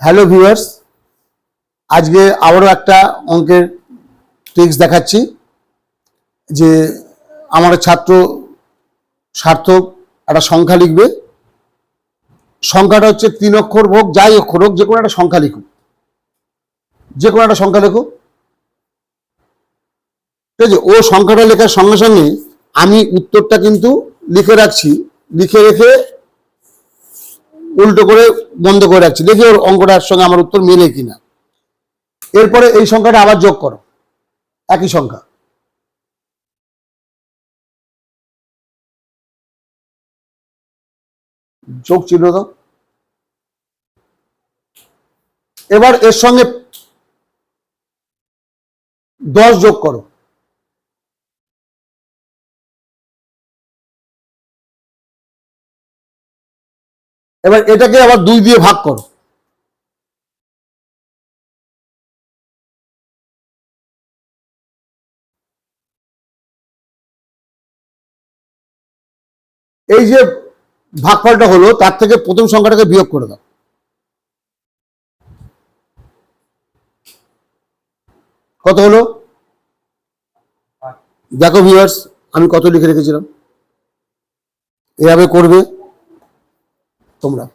Hello viewers আজকে আবারও একটা অঙ্কের ট্রিক্স দেখাচ্ছি যে আমার ছাত্র সার্থক একটা সংখ্যা লিখবে। সংখ্যাটা হচ্ছে তিন অক্ষর হোক যাই অক্ষর হোক যে কোনো একটা সংখ্যা লিখুক। যে কোনো একটা সংখ্যা লেখো ঠিক আছে, ও সংখ্যাটা লেখার সঙ্গে সঙ্গে আমি উত্তরটা কিন্তু লিখে রাখছি। লিখে রেখে উল্টো করে বন্ধ করে রাখছি। দেখি ওর অঙ্কটার সঙ্গে আমার উত্তর মেলে কিনা। এরপরে এই সংখ্যাটা আবার যোগ করো। একই সংখ্যা। যোগ চিহ্ন দাও। এবার এর সঙ্গে দশ যোগ করো। এবার এটাকে আবার দুই দিয়ে ভাগ করো। এই যে ভাগফলটা হলো, তার থেকে প্রথম সংখ্যাটাকে বিয়োগ করে দাও। কত হলো? দেখো ভিউয়ার্স আমি কত লিখে রেখেছিলাম। এভাবে করবে। তোমরা